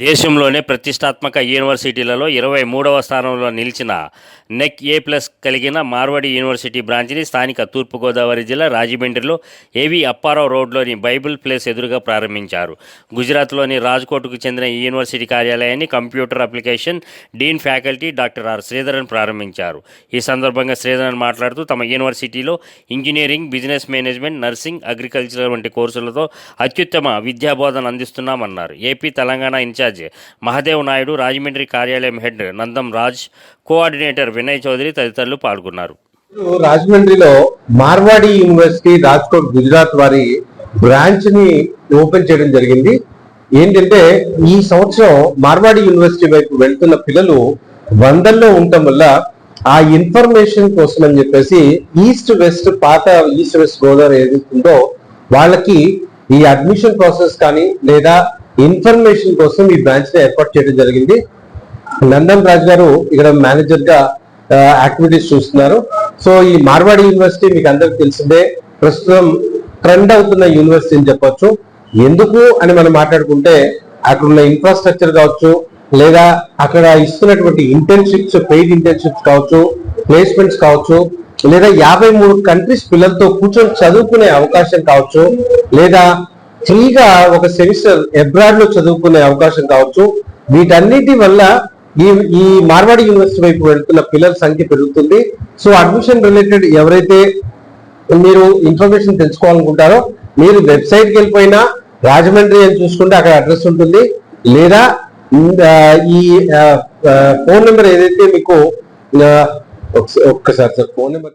దేశంలోనే ప్రతిష్టాత్మక యూనివర్సిటీలలో ఇరవై మూడవ స్థానంలో నిలిచిన నెక్ ఏ ప్లస్ కలిగిన మార్వాడి యూనివర్సిటీ బ్రాంచ్ని స్థానిక తూర్పుగోదావరి జిల్లా రాజమండ్రిలో ఏవి అప్పారావు రోడ్లోని బైబిల్ ప్లేస్ ఎదురుగా ప్రారంభించారు. గుజరాత్లోని రాజ్కోట్కు చెందిన ఈ యూనివర్సిటీ కార్యాలయాన్ని computer application dean faculty doctor R Sridharan ప్రారంభించారు. ఈ సందర్భంగా శ్రీధరన్ మాట్లాడుతూ తమ యూనివర్సిటీలో engineering business management nursing agriculture వంటి కోర్సులతో అత్యుత్తమ విద్యాబోధన అందిస్తున్నామన్నారు. ఏపీ తెలంగాణ ఇన్ఛార్జ్ మహదేవ్ నాయుడు రాజమండ్రి కార్యాలయం హెడ్ నందం రాజ్ కోఆర్డినేటర్ వినయ్ చౌదరి తదితరులు పాల్గొన్నారు. రాజమండ్రిలో మార్వాడి యూనివర్సిటీ రాజ్కోట్ గుజరాత్ వారి బ్రాంచ్ని ఓపెన్ చేయడం జరిగింది. ఏంటంటే ఈ సంవత్సరం మార్వాడి యూనివర్సిటీ వైపు వెళ్తున్న పిల్లలు వందల్లో ఉండటం వల్ల ఆ ఇన్ఫర్మేషన్ కోసం అని చెప్పేసి ఈస్ట్ వెస్ట్ పాత ఈస్ట్ వెస్ట్ గోదావరి ఏదైతే ఉందో వాళ్ళకి ఈ అడ్మిషన్ ప్రాసెస్ కానీ లేదా ఇన్ఫర్మేషన్ కోసం ఈ బ్రాంచ్ని ఏర్పాటు చేయడం జరిగింది. నందన్ రాజ్ గారు ఇక్కడ మేనేజర్గా యాక్టివిటీస్ చూస్తున్నారు. సో ఈ మార్వాడి యూనివర్సిటీ మీకు అందరికి తెలిసిందే ప్రస్తుతం ట్రెండ్ అవుతున్న యూనివర్సిటీ అని చెప్పొచ్చు. ఎందుకు అని మనం మాట్లాడుకుంటే అక్కడ ఉన్న ఇన్ఫ్రాస్ట్రక్చర్ కావచ్చు లేదా అక్కడ ఇస్తున్నటువంటి ఇంటర్న్షిప్స్ పెయిడ్ ఇంటర్న్షిప్స్ కావచ్చు ప్లేస్మెంట్స్ కావచ్చు లేదా యాభై మూడు కంట్రీస్ పిల్లలతో కూర్చొని చదువుకునే అవకాశం కావచ్చు లేదా ఫ్రీగా ఒక సెమిస్టర్ అబ్రాడ్లో చదువుకునే అవకాశం కావచ్చు. వీటన్నిటి వల్ల ఈ ఈ మార్వాడి యూనివర్సిటీ వైపు వెళ్తున్న పిల్లల సంఖ్య పెరుగుతుంది. సో అడ్మిషన్ రిలేటెడ్ ఎవరైతే మీరు ఇన్ఫర్మేషన్ తెలుసుకోవాలనుకుంటారో మీరు వెబ్సైట్కి వెళ్ళిపోయినా రాజమండ్రి అని చూసుకుంటే అక్కడ అడ్రస్ ఉంటుంది. లేదా ఈ ఫోన్ నెంబర్ ఏదైతే మీకు ఒక్కసారి సార్ ఫోన్ నెంబర్